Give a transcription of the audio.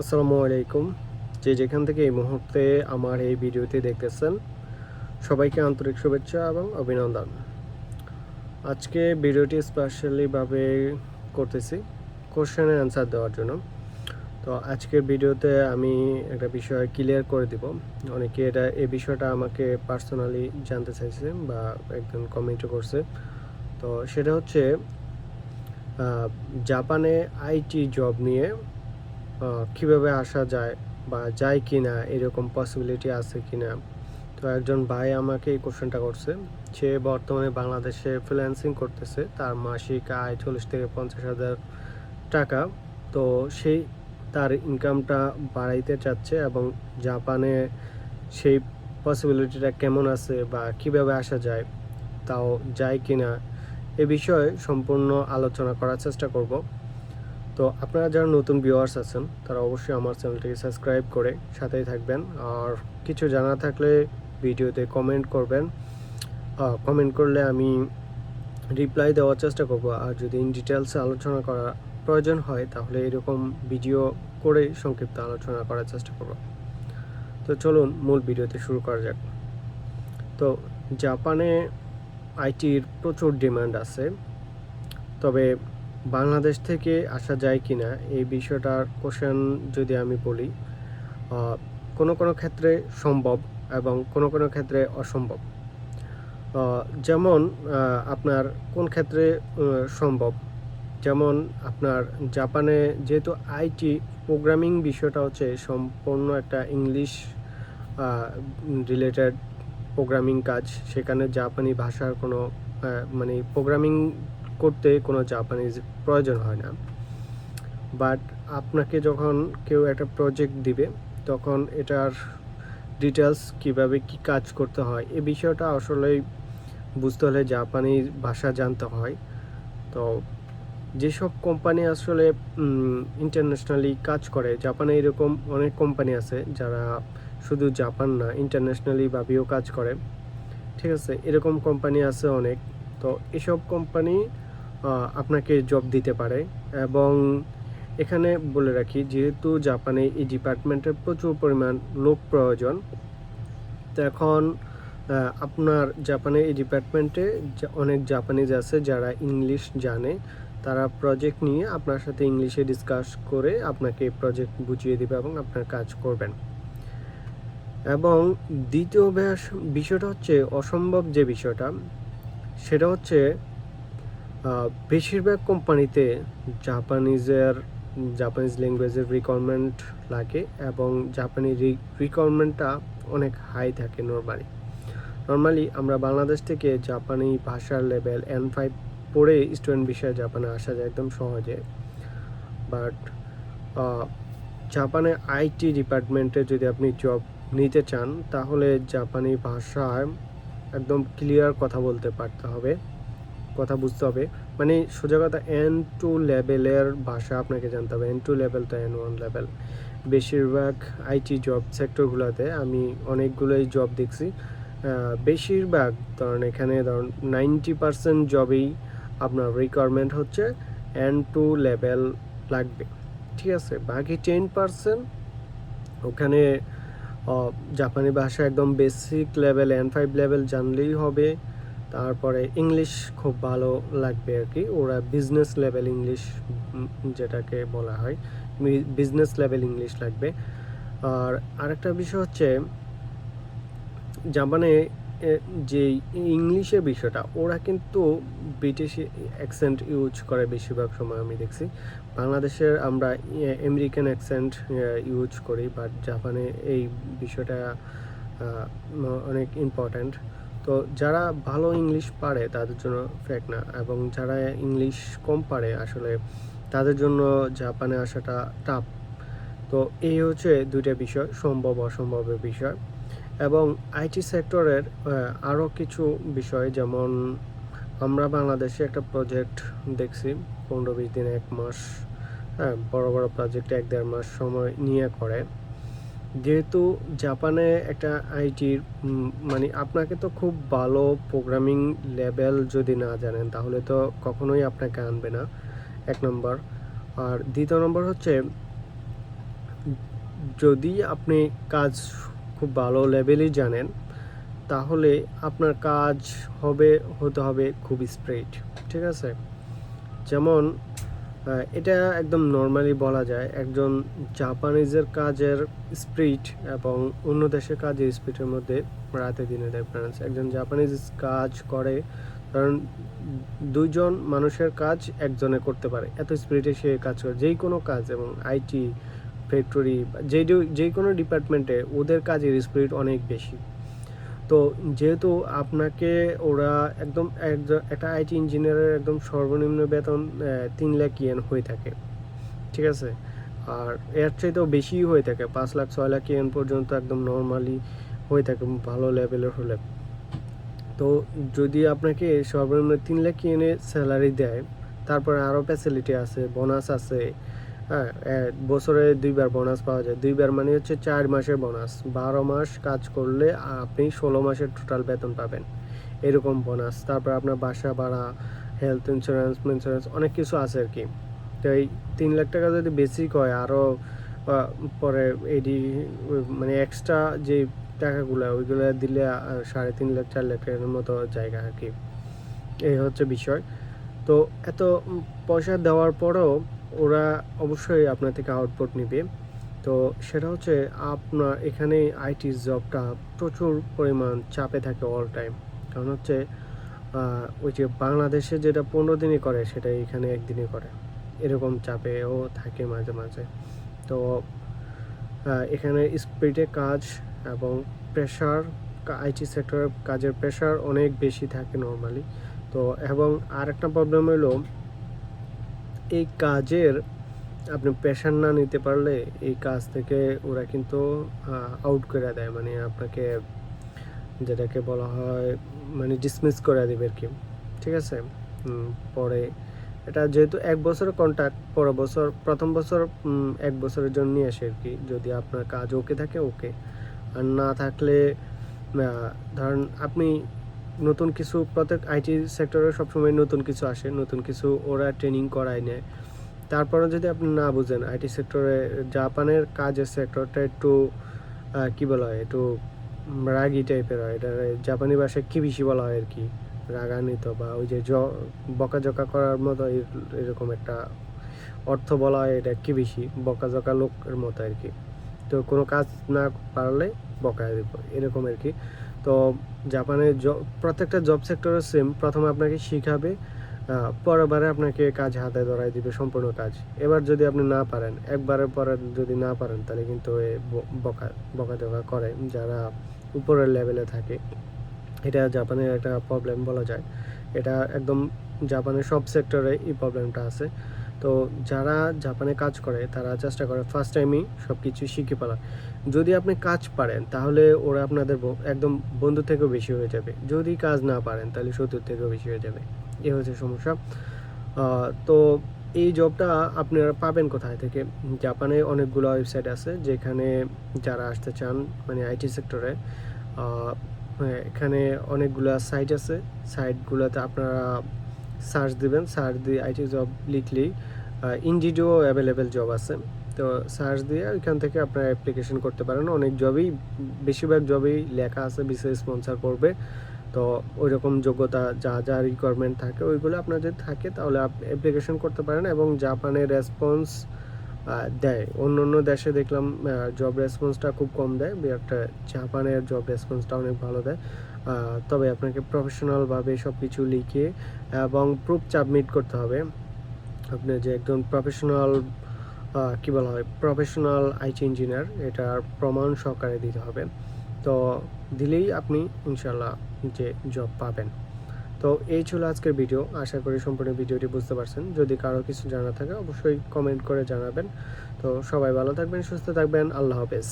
আসসালামু আলাইকুম। যে যেখান থেকে এই মুহূর্তে আমার এই ভিডিওটি দেখতেছেন, সবাইকে আন্তরিক শুভেচ্ছা এবং অভিনন্দন। আজকে ভিডিওটি স্পেশালিভাবে করতেছি কোশ্চেনের অ্যান্সার দেওয়ার জন্য। তো আজকের ভিডিওতে আমি একটা বিষয় ক্লিয়ার করে দিব। অনেকে এটা এই বিষয়টা আমাকে পার্সোনালি জানতে চাইছে বা একজন কমেন্টও করছে। তো সেটা হচ্ছে জাপানে আইটি জব নিয়ে কীভাবে আসা যায় বা যায় কি না এরকম পসিবিলিটি আছে কি না তো একজন ভাই আমাকে এই কোশ্চেনটা করছে। সে বর্তমানে বাংলাদেশে ফ্রিল্যান্সিং করতেছে। তার মাসিক আয় চল্লিশ থেকে পঞ্চাশ হাজার টাকা। তো সেই তার ইনকামটা বাড়াইতে চাচ্ছে এবং জাপানে সেই পসিবিলিটিটা কেমন আছে বা কীভাবে আসা যায়, তাও যায় কি না এ বিষয়ে সম্পূর্ণ আলোচনা করার চেষ্টা করব। তো আপনারা যারা নতুন ভিউয়ার্স আছেন, তারা অবশ্যই আমার চ্যানেলটিকে সাবস্ক্রাইব করে সাথেই থাকবেন। আর কিছু জানা থাকলে ভিডিওতে কমেন্ট করবেন। কমেন্ট করলে আমি রিপ্লাই দেওয়ার চেষ্টা করব। আর যদি ইন ডিটেলসে আলোচনা করা প্রয়োজন হয়, তাহলে এরকম ভিডিও করে সংক্ষিপ্ত আলোচনা করার চেষ্টা করব। তো চলুন মূল ভিডিওতে শুরু করা যাক। তো জাপানে আইটির প্রচুর ডিমান্ড আছে। তবে বাংলাদেশ থেকে আসা যায় কি না এই বিষয়টার কোশ্চেন যদি আমি বলি কোনো কোনো ক্ষেত্রে সম্ভব এবং কোনো কোনো ক্ষেত্রে অসম্ভব। যেমন আপনার কোন ক্ষেত্রে সম্ভব? যেমন, আপনার জাপানে যেহেতু আইটি প্রোগ্রামিং বিষয়টা হচ্ছে সম্পূর্ণ একটা ইংলিশ রিলেটেড প্রোগ্রামিং কাজ, সেখানে জাপানি ভাষার কোনো মানে প্রোগ্রামিং করতে কোনো জাপানিজ প্রয়োজন হয় না। বাট আপনাকে যখন কেউ একটা প্রজেক্ট দিবে, তখন এটার ডিটেলস কীভাবে কি কাজ করতে হয়, এ বিষয়টা আসলেই বুঝতে হলে জাপানি ভাষা জানতে হয়। তো যেসব কোম্পানি আসলে ইন্টারন্যাশনালি কাজ করে জাপানে এরকম অনেক কোম্পানি আছে যারা শুধু জাপান না ইন্টারন্যাশনালি ভাবেও কাজ করে। ঠিক আছে, এরকম কোম্পানি আছে অনেক। তো এসব কোম্পানি আপনাকে জব দিতে পারে। এবং এখানে বলে রাখি, যেহেতু জাপানে এই ডিপার্টমেন্টের প্রচুর পরিমাণ লোক প্রয়োজন, তো এখন আপনার জাপানে এই ডিপার্টমেন্টে অনেক জাপানিজ আছে যারা ইংলিশ জানে। তারা প্রজেক্ট নিয়ে আপনার সাথে ইংলিশে ডিসকাস করে আপনাকে এই প্রজেক্ট বুঝিয়ে দিবে এবং আপনার কাজ করবেন। এবং দ্বিতীয় বিষয়টা হচ্ছে, অসম্ভব যে বিষয়টা, সেটা হচ্ছে বেশিরভাগ কোম্পানিতে জাপানিজের জাপানিজ ল্যাঙ্গুয়েজের রিকোয়ারমেন্ট লাগে এবং জাপানি রিকোয়ারমেন্টটা অনেক হাই থাকে নর্মালি নর্মালি আমরা বাংলাদেশ থেকে জাপানি ভাষার লেভেল এন ফাইভ পড়ে স্টুডেন্ট বিষয়ে জাপানে আসা যায় একদম সহজে। বাট জাপানে আইটি ডিপার্টমেন্টে যদি আপনি জব নিতে চান, তাহলে জাপানি ভাষায় একদম ক্লিয়ার কথা বলতে পারতে হবে। কথা বুঝতে হবে। মানে সোজা কথা এন টু লেভেলের ভাষা আপনাকে জানতে হবে। এন টু লেভেল তো এন ওয়ান লেভেল বেশিরভাগ আইটি জব সেক্টরগুলোতে আমি অনেকগুলোই জব দেখছি। বেশিরভাগ, ধরুন এখানে ধরুন নাইনটি পার্সেন্ট জবেই আপনার রিকোয়ারমেন্ট হচ্ছে এন টু লেভেল লাগবে। ঠিক আছে? বাকি টেন পার্সেন্ট ওখানে জাপানি ভাষা একদম basic level N five level জানলেই হবে। তারপরে ইংলিশ খুব ভালো লাগবে আর কি। ওরা বিজনেস লেভেল ইংলিশ যেটাকে বলা হয় বিজনেস লেভেল ইংলিশ লাগবে। আর আরেকটা বিষয় হচ্ছে, জাপানে যে ইংলিশের বিষয়টা, ওরা কিন্তু ব্রিটিশ অ্যাকসেন্ট ইউজ করে বেশিরভাগ সময় আমি দেখছি। বাংলাদেশের আমরা আমেরিকান অ্যাকসেন্ট ইউজ করি বাট জাপানে এই বিষয়টা অনেক ইম্পর্ট্যান্ট তো যারা ভালো ইংলিশ পারে, তাদের জন্য ফেক না। এবং যারা ইংলিশ কম পারে, আসলে তাদের জন্য জাপানে আসাটা টাফ তো এই হচ্ছে দুইটা বিষয়, সম্ভব অসম্ভবের বিষয়। এবং আইটি সেক্টরের আরও কিছু বিষয়, যেমন আমরা বাংলাদেশে একটা প্রজেক্ট দেখছি, পনেরো বিশ দিন, এক মাস হ্যাঁ বড় বড় প্রজেক্ট এক দেড় মাস সময় নিয়ে করে। যেহেতু জাপানে একটা আইটির মানে আপনাকে তো খুব ভালো প্রোগ্রামিং লেভেল যদি না জানেন, তাহলে তো কখনোই আপনাকে আনবে না, এক নম্বর। আর দ্বিতীয় নম্বর হচ্ছে, যদি আপনি কাজ খুব ভালো লেভেলই জানেন, তাহলে আপনার কাজ হবে, হতে হবে খুব স্প্রেড ঠিক আছে? যেমন এটা একদম নর্মালি বলা যায়। একজন জাপানিজের কাজের স্পিড এবং অন্য দেশের কাজের স্পিডের মধ্যে রাতে দিনে ডিফারেন্স একজন জাপানিজ কাজ করে কারণ দুইজন মানুষের কাজ একজনে করতে পারে। এত স্পিডে সে কাজ করে। যেই কোনো কাজ এবং আইটি ফ্যাক্টরি যে যে কোনো ডিপার্টমেন্টে ওদের কাজের স্পিড অনেক বেশি। তো যেহেতু আপনাকে ওরা একদম একটা আইটি ইঞ্জিনিয়ারের একদম সর্বনিম্ন বেতন তিন লাখ ইয়েন হয়ে থাকে। ঠিক আছে? আর এর চাইতেও বেশি হয়ে থাকে, পাঁচ লাখ, ছয় লাখ ইয়েন পর্যন্ত একদম নর্মালি হয়ে থাকে, ভালো লেভেলের হলে। তো যদি আপনাকে সর্বনিম্ন তিন লাখ ইয়েনে স্যালারি দেয়, তারপরে আরও ফ্যাসিলিটি আছে বোনাস আছে হ্যাঁ বছরে দুইবার বোনাস পাওয়া যায়। দুইবার মানে হচ্ছে চার মাসের বোনাস বারো মাস কাজ করলে আপনি ষোলো মাসের টোটাল বেতন পাবেন। এরকম বোনাস তারপর আপনার বাসা ভাড়া হেলথ ইন্স্যুরেন্স ইন্স্যুরেন্স অনেক কিছু আছে আর কি তো এই তিন লাখ টাকা যদি বেসিক হয় আরও পরে এডি মানে এক্সট্রা যে টাকাগুলো, ওইগুলো দিলে সাড়ে তিন লাখ, চার লাখ টাকার মতো জায়গা আর কি এই হচ্ছে বিষয়। তো এত পয়সা দেওয়ার পরেও ওরা অবশ্যই আপনার থেকে আউটপুট নেবে। তো সেটা হচ্ছে আপনার এখানে আইটি জবটা প্রচুর পরিমাণ চাপে থাকে অল টাইম কারণ হচ্ছে ওই যে বাংলাদেশে যেটা পনেরো দিনই করে সেটা এখানে একদিনই করে। এরকম চাপেও থাকে মাঝে মাঝে। তো এখানে স্পিডে কাজ এবং প্রেশার আইটি সেক্টরের কাজের প্রেশার অনেক বেশি থাকে নর্মালি তো, এবং আরেকটা প্রবলেম হলো এই কাজের আপনি প্রেশার না নিতে পারলে এই কাজ থেকে ওরা কিন্তু আউট করে দেয়। মানে আপনাকে যেটাকে বলা হয় মানে ডিসমিস করে দেবে আর কি। ঠিক আছে? পরে এটা যেহেতু এক বছরের কন্ট্যাক্ট পরের বছর, প্রথম বছর এক বছরের জন্য নিয়ে আসে আর কি। যদি আপনার কাজ ওকে থাকে ওকে আর না থাকলে ধরেন আপনি নতুন কিছু প্রত্যেক আইটি সেক্টরে সবসময় নতুন কিছু আসে, নতুন কিছু ওরা ট্রেনিং করায় নেয়। তারপরে যদি আপনি না বুঝেন, আইটি সেক্টরে জাপানের কাজের সেক্টরটা একটু কি বলা হয়, একটু রাগি টাইপের হয়। এটা জাপানি ভাষায় কি বেশি বলা হয় আর কি? রাগান্বিত বা ওই যে জ, বকাঝকা করার মতো এরকম একটা অর্থ বলা হয়, এটা কি বেশি? বকাঝকা লোকের মতো আর কি। তো কোনো কাজ না পারলে বকায় দেব, এরকম আর কি। তো জাপানের জ- প্রত্যেকটা জব সেক্টরে সেম প্রথমে আপনাকে শিখাবে আহ, পরের বারে আপনাকে কাজ হাতে ধরাই দিবে সম্পূর্ণ কাজ। এবার যদি আপনি না পারেন একবারের পরে যদি না পারেন তাহলে কিন্তু এ বকা বকাঝকা করে যারা উপরের লেভেলে থাকে। এটা জাপানের একটা প্রবলেম বলা যায়। এটা একদম জাপানের সব সেক্টরে এই প্রবলেমটা আছে। তো যারা জাপানে কাজ করে তারা চেষ্টা করে ফার্স্ট টাইমই সব কিছু শিখে ফেলা যদি আপনি কাজ পারেন, তাহলে ওরা আপনাদের একদম বন্ধু থেকেও বেশি হয়ে যাবে। যদি কাজ না পারেন, তাহলে শত্রুর থেকেও বেশি হয়ে যাবে। এ হচ্ছে সমস্যা। তো এই জবটা আপনারা পাবেন কোথায় থেকে? জাপানে অনেকগুলো ওয়েবসাইট আছে, যেখানে যারা আসতে চান মানে আইটি সেক্টরে এখানে অনেকগুলো সাইট আছে। সাইটগুলোতে আপনারা সার্চ দিবেন। সার্চ দিয়ে আইটি জব লিখলেই ইনডিডিও অ্যাভেলেবেল জব আছে। তো সার্চ দিয়ে ওইখান থেকে আপনারা অ্যাপ্লিকেশন করতে পারেন। অনেক জবই বেশিরভাগ জবেই লেখা আছে বিশেষ স্পন্সার করবে। তো ওই রকম যোগ্যতা যা যা রিকোয়ারমেন্ট থাকে, ওইগুলো আপনার যদি থাকে তাহলে অ্যাপ্লিকেশন করতে পারেন এবং জাপানের রেসপন্স দেয়। অন্য অন্য দেশে দেখলাম জব রেসপন্সটা খুব কম দেয়। বাট জাপানের জব রেসপন্সটা অনেক ভালো দেয়। তবে আপনাকে প্রফেশনালভাবে সব কিছু লিখে এবং প্রুফ সাবমিট করতে হবে। আপনি যে একজন প্রফেশনাল কি বলা হয় প্রফেশনাল আইটি ইঞ্জিনিয়ার এটার প্রমাণ সহকারে দিতে হবে। তো দিলেই আপনি ইনশাল্লাহ যে জব পাবেন। তো এই ছিল আজকের ভিডিও আশা করি সম্পূর্ণ ভিডিওটি বুঝতে পারছেন। যদি কারও কিছু জানা থাকে, অবশ্যই কমেন্ট করে জানাবেন। তো সবাই ভালো থাকবেন, সুস্থ থাকবেন। আল্লাহ হাফেজ।